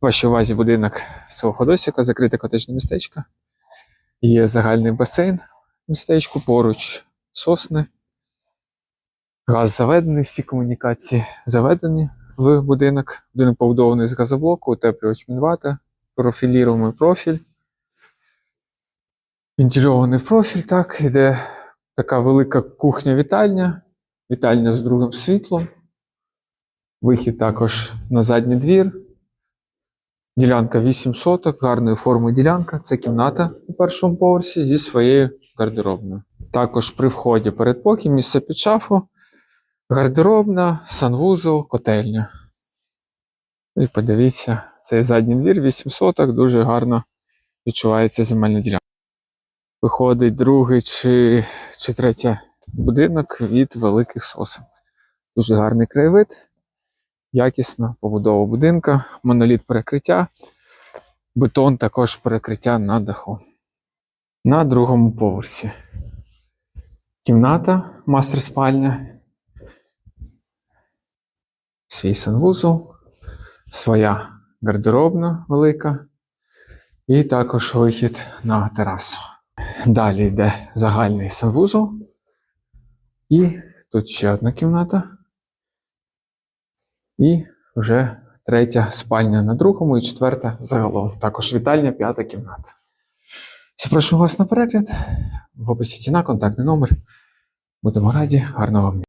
В вашій увазі будинок свого ходосіка, закрите котежне містечко. Є загальний басейн в містечку, поруч сосни. Газ заведений, всі комунікації заведені в будинок. Будинок побудований з газоблоку, утеплювач мінвата, профіліруємий профіль. Вентильований профіль, так, іде така велика кухня-вітальня, вітальня з другим світлом. Вихід також на задній двір. Ділянка 8 соток, гарної форми ділянка. Це кімната у першому поверсі зі своєю гардеробною. Також при вході передпокій, місце під шафу, гардеробна, санвузол, котельня. І подивіться, цей задній двір 8 соток, дуже гарно відчувається земельна ділянка. Виходить другий чи, чи третій будинок від великих сосен. Дуже гарний краєвид, якісна побудова будинка, моноліт перекриття, бетон також перекриття на даху. На другому поверсі. Кімната, мастер спальня, свій санвузол, своя гардеробна велика, і також вихід на терасу. Далі йде загальний санвузол. І тут ще одна кімната. І вже третя спальня на другому і четверта загалом. Також вітальня, п'ята кімната. Запрошую вас на перегляд. В описі ціна, контактний номер. Будемо раді. Гарного вам дня.